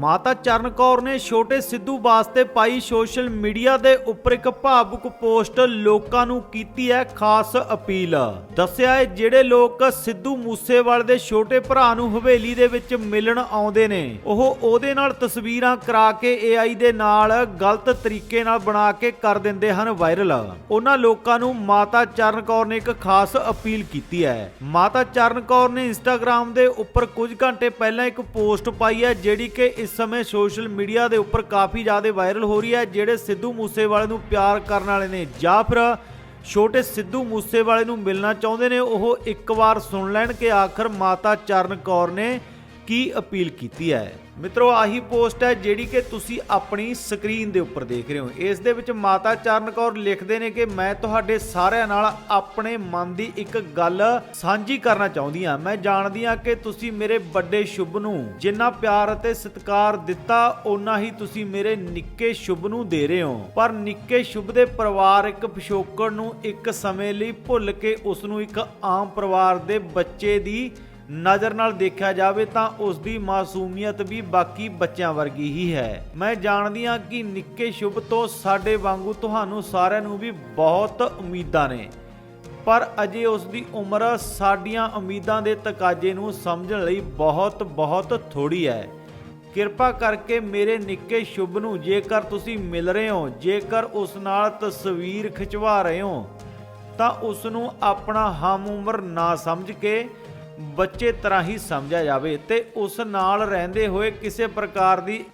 ਮਾਤਾ ਚਰਨ ਕੌਰ ਨੇ ਛੋਟੇ ਸਿੱਧੂ ਵਾਸਤੇ ਪਾਈ ਸੋਸ਼ਲ ਮੀਡੀਆ ਦੇ ਉੱਪਰ ਇੱਕ ਭਾਵੁਕ ਪੋਸਟ ਲੋਕਾਂ ਨੂੰ ਕੀਤੀ ਹੈ ਖਾਸ ਅਪੀਲ। ਦੱਸਿਆ ਹੈ ਜਿਹੜੇ ਲੋਕ ਸਿੱਧੂ ਮੂਸੇਵਾਲੇ ਦੇ ਛੋਟੇ ਭਰਾ ਨੂੰ ਹਵੇਲੀ ਦੇ ਵਿੱਚ ਮਿਲਣ ਆਉਂਦੇ ਨੇ, ਉਹ ਉਹਦੇ ਨਾਲ ਤਸਵੀਰਾਂ ਕਰਾ ਕੇ AI ਦੇ ਨਾਲ ਗਲਤ ਤਰੀਕੇ ਨਾਲ ਬਣਾ ਕੇ ਕਰ ਦਿੰਦੇ ਹਨ ਵਾਇਰਲ। ਉਹਨਾਂ ਲੋਕਾਂ ਨੂੰ ਮਾਤਾ ਚਰਨ ਕੌਰ ਨੇ ਇੱਕ ਖਾਸ ਅਪੀਲ ਕੀਤੀ ਹੈ। ਮਾਤਾ ਚਰਨ ਕੌਰ ਨੇ ਇੰਸਟਾਗ੍ਰam ਦੇ ਉੱਪਰ ਕੁਝ ਘੰਟੇ ਪਹਿਲਾਂ ਇੱਕ ਪੋਸਟ ਪਾਈ ਹੈ, ਜਿਹੜੀ ਕਿ ਇਸ ਸਮੇਂ ਸੋਸ਼ਲ ਮੀਡੀਆ ਦੇ ਉੱਪਰ ਕਾਫੀ ਜ਼ਿਆਦਾ ਵਾਇਰਲ ਹੋ ਰਹੀ ਹੈ, ਜਿਹੜੇ ਸਿੱਧੂ ਮੂਸੇਵਾਲੇ ਨੂੰ ਪਿਆਰ ਕਰਨ ਵਾਲੇ ਨੇ। ਜਾਂ ਫਿਰ ਛੋਟੇ ਸਿੱਧੂ ਮੂਸੇਵਾਲੇ ਨੂੰ ਮਿਲਣਾ ਚਾਹੁੰਦੇ ਨੇ, ਉਹ ਇੱਕ ਵਾਰ ਸੁਣ ਲੈਣ ਕਿ ਆਖਰ ਮਾਤਾ ਚਰਨ ਕੌਰ ਨੇ ਕੀ ਅਪੀਲ ਕੀਤੀ ਹੈ? ਮਿੱਤਰੋ, ਆਹੀ ਪੋਸਟ ਹੈ ਜਿਹੜੀ ਕਿ ਤੁਸੀਂ ਆਪਣੀ ਸਕਰੀਨ ਦੇ ਉੱਪਰ ਦੇਖ ਰਹੇ ਹੋ। ਇਸ ਦੇ ਵਿੱਚ ਮਾਤਾ ਚਰਨ ਕੌਰ ਲਿਖਦੇ ਨੇ ਕਿ ਮੈਂ ਤੁਹਾਡੇ ਸਾਰਿਆਂ ਨਾਲ ਆਪਣੇ ਮਨ ਦੀ ਇੱਕ ਗੱਲ ਸਾਂਝੀ ਕਰਨਾ ਚਾਹੁੰਦੀ ਹਾਂ। ਮੈਂ ਜਾਣਦੀ ਹਾਂ ਕਿ ਤੁਸੀਂ ਮੇਰੇ ਵੱਡੇ ਸ਼ੁਭ ਨੂੰ ਜਿੰਨਾ ਪਿਆਰ ਅਤੇ ਸਤਿਕਾਰ ਦਿੱਤਾ, ਓਨਾ ਹੀ ਤੁਸੀਂ ਮੇਰੇ ਨਿੱਕੇ ਸ਼ੁਭ ਨੂੰ ਦੇ ਰਹੇ ਹੋ। ਪਰ ਨਿੱਕੇ ਸ਼ੁਭ ਦੇ ਪਰਿਵਾਰਕ ਪਿਛੋਕੜ ਨੂੰ ਇੱਕ ਸਮੇਂ ਲਈ ਭੁੱਲ ਕੇ ਉਸ ਨੂੰ ਇੱਕ ਆਮ ਪਰਿਵਾਰ ਦੇ ਬੱਚੇ ਦੀ ਨਜ਼ਰ ਨਾਲ ਦੇਖਿਆ ਜਾਵੇ ਤਾਂ ਉਸ ਦੀ ਮਾਸੂਮੀਅਤ ਵੀ ਬਾਕੀ ਬੱਚਿਆਂ ਵਰਗੀ ਹੀ ਹੈ। ਮੈਂ ਜਾਣਦੀ ਹਾਂ ਕਿ ਨਿੱਕੇ ਸ਼ੁਭ ਤੋਂ ਸਾਡੇ ਵਾਂਗੂ ਤੁਹਾਨੂੰ ਸਾਰਿਆਂ ਨੂੰ ਵੀ ਬਹੁਤ ਉਮੀਦਾਂ ਨੇ। ਪਰ ਅਜੇ ਉਸ ਦੀ ਉਮਰ ਸਾਡੀਆਂ ਉਮੀਦਾਂ ਦੇ ਤਕਾਜ਼ੇ ਨੂੰ ਸਮਝਣ ਲਈ ਬਹੁਤ ਬਹੁਤ ਥੋੜੀ ਹੈ। ਕਿਰਪਾ ਕਰਕੇ ਮੇਰੇ ਨਿੱਕੇ ਸ਼ੁਭ ਨੂੰ ਜੇਕਰ ਤੁਸੀਂ ਮਿਲ ਰਹੇ ਹੋ, ਜੇਕਰ ਉਸ ਨਾਲ ਤਸਵੀਰ ਖਿਚਵਾ ਰਹੇ ਹੋ, ਤਾਂ ਉਸ ਨੂੰ ਆਪਣਾ ਹਮ ਉਮਰ ਨਾ ਸਮਝ ਕੇ ਬੱਚੇ ਤਰ੍ਹਾਂ ਹੀ ਸਮਝਿਆ ਜਾਵੇ ਤੇ ਉਸ ਨਾਲ ਰਹਿੰਦੇ ਹੋਏ ਕਿਸੇ ਪ੍ਰਕਾਰ ਦੀ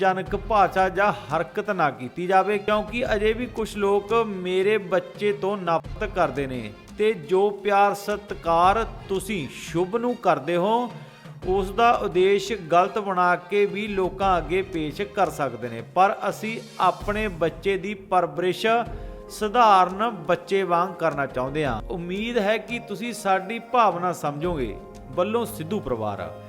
ਜਨਕ ਭਾਸ਼ਾ ਜਾਂ ਹਰਕਤ ਨਾ ਕੀਤੀ ਜਾਵੇ, ਕਿਉਂਕਿ ਅਜੇ ਵੀ ਕੁਝ ਲੋਕ ਮੇਰੇ ਬੱਚੇ ਤੋਂ ਨਫ਼ਰਤ ਕਰਦੇ ਨੇ ਤੇ ਜੋ ਪਿਆਰ ਸਤਿਕਾਰ ਤੁਸੀਂ ਸ਼ੁਭ ਨੂੰ ਕਰਦੇ ਹੋ, ਉਸ ਦਾ ਉਦੇਸ਼ ਗਲਤ ਬਣਾ ਕੇ ਵੀ ਲੋਕਾਂ ਅੱਗੇ ਪੇਸ਼ ਕਰ ਸਕਦੇ ਨੇ। ਪਰ ਅਸੀਂ ਆਪਣੇ ਬੱਚੇ ਦੀ ਪਰਵਰਿਸ਼ ਸਧਾਰਨ ਬੱਚੇ ਵਾਂਗ ਕਰਨਾ ਚਾਹੁੰਦੇ ਹਾਂ। ਉਮੀਦ ਹੈ ਕਿ ਤੁਸੀਂ ਸਾਡੀ ਭਾਵਨਾ ਸਮਝੋਗੇ। ਵੱਲੋਂ ਸਿੱਧੂ ਪਰਿਵਾਰ।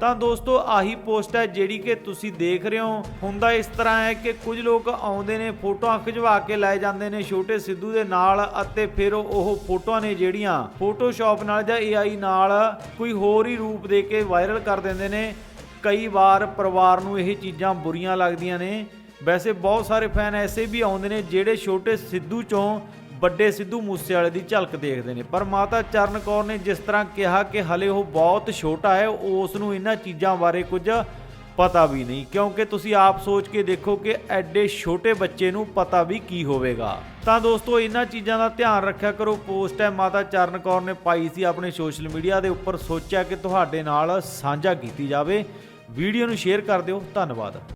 ਤਾਂ ਦੋਸਤੋ, ਆਹੀ ਪੋਸਟ ਹੈ ਜਿਹੜੀ ਕਿ ਤੁਸੀਂ ਦੇਖ ਰਹੇ ਹੋ। ਹੁੰਦਾ ਇਸ ਤਰ੍ਹਾਂ ਹੈ ਕਿ ਕੁਝ ਲੋਕ ਆਉਂਦੇ ਨੇ, ਫੋਟੋਆਂ ਖਿਚਵਾ ਕੇ ਲੈ ਜਾਂਦੇ ਨੇ ਛੋਟੇ ਸਿੱਧੂ ਦੇ ਨਾਲ ਅਤੇ ਫਿਰ ਉਹ ਫੋਟੋਆਂ ਨੇ ਜਿਹੜੀਆਂ ਫੋਟੋਸ਼ਾਪ ਨਾਲ ਜਾਂ AI ਨਾਲ ਕੋਈ ਹੋਰ ਹੀ ਰੂਪ ਦੇ ਕੇ ਵਾਇਰਲ ਕਰ ਦਿੰਦੇ ਨੇ। ਕਈ ਵਾਰ ਪਰਿਵਾਰ ਨੂੰ ਇਹ ਚੀਜ਼ਾਂ ਬੁਰੀਆਂ ਲੱਗਦੀਆਂ ਨੇ। ਵੈਸੇ ਬਹੁਤ ਸਾਰੇ ਫੈਨ ਐਸੇ ਵੀ ਆਉਂਦੇ ਨੇ ਜਿਹੜੇ ਛੋਟੇ ਸਿੱਧੂ ਚੋਂ ਵੱਡੇ ਸਿੱਧੂ ਮੂਸੇਵਾਲੇ ਦੀ ਝਲਕ ਦੇਖਦੇ ਨੇ। ਪਰ ਮਾਤਾ ਚਰਨ ਕੌਰ ਨੇ ਜਿਸ ਤਰ੍ਹਾਂ ਕਿਹਾ ਕਿ ਹਲੇ ਉਹ ਬਹੁਤ ਛੋਟਾ ਹੈ, ਉਸ ਨੂੰ ਇਹਨਾਂ ਚੀਜ਼ਾਂ ਬਾਰੇ ਕੁਝ ਪਤਾ ਵੀ ਨਹੀਂ। ਕਿਉਂਕਿ ਤੁਸੀਂ ਆਪ ਸੋਚ ਕੇ ਦੇਖੋ ਕਿ ਐਡੇ ਛੋਟੇ ਬੱਚੇ ਨੂੰ ਪਤਾ ਵੀ ਕੀ ਹੋਵੇਗਾ। ਤਾਂ ਦੋਸਤੋ, ਇਹਨਾਂ ਚੀਜ਼ਾਂ ਦਾ ਧਿਆਨ ਰੱਖਿਆ ਕਰੋ। ਪੋਸਟ ਹੈ, ਮਾਤਾ ਚਰਨ ਕੌਰ ਨੇ ਪਾਈ ਸੀ ਆਪਣੇ ਸੋਸ਼ਲ ਮੀਡੀਆ ਦੇ ਉੱਪਰ ਸੋਚਿਆ ਕਿ ਤੁਹਾਡੇ ਨਾਲ ਸਾਂਝਾ ਕੀਤੀ ਜਾਵੇ। ਵੀਡੀਓ ਨੂੰ ਸ਼ੇਅਰ ਕਰ ਦਿਓ। ਧੰਨਵਾਦ।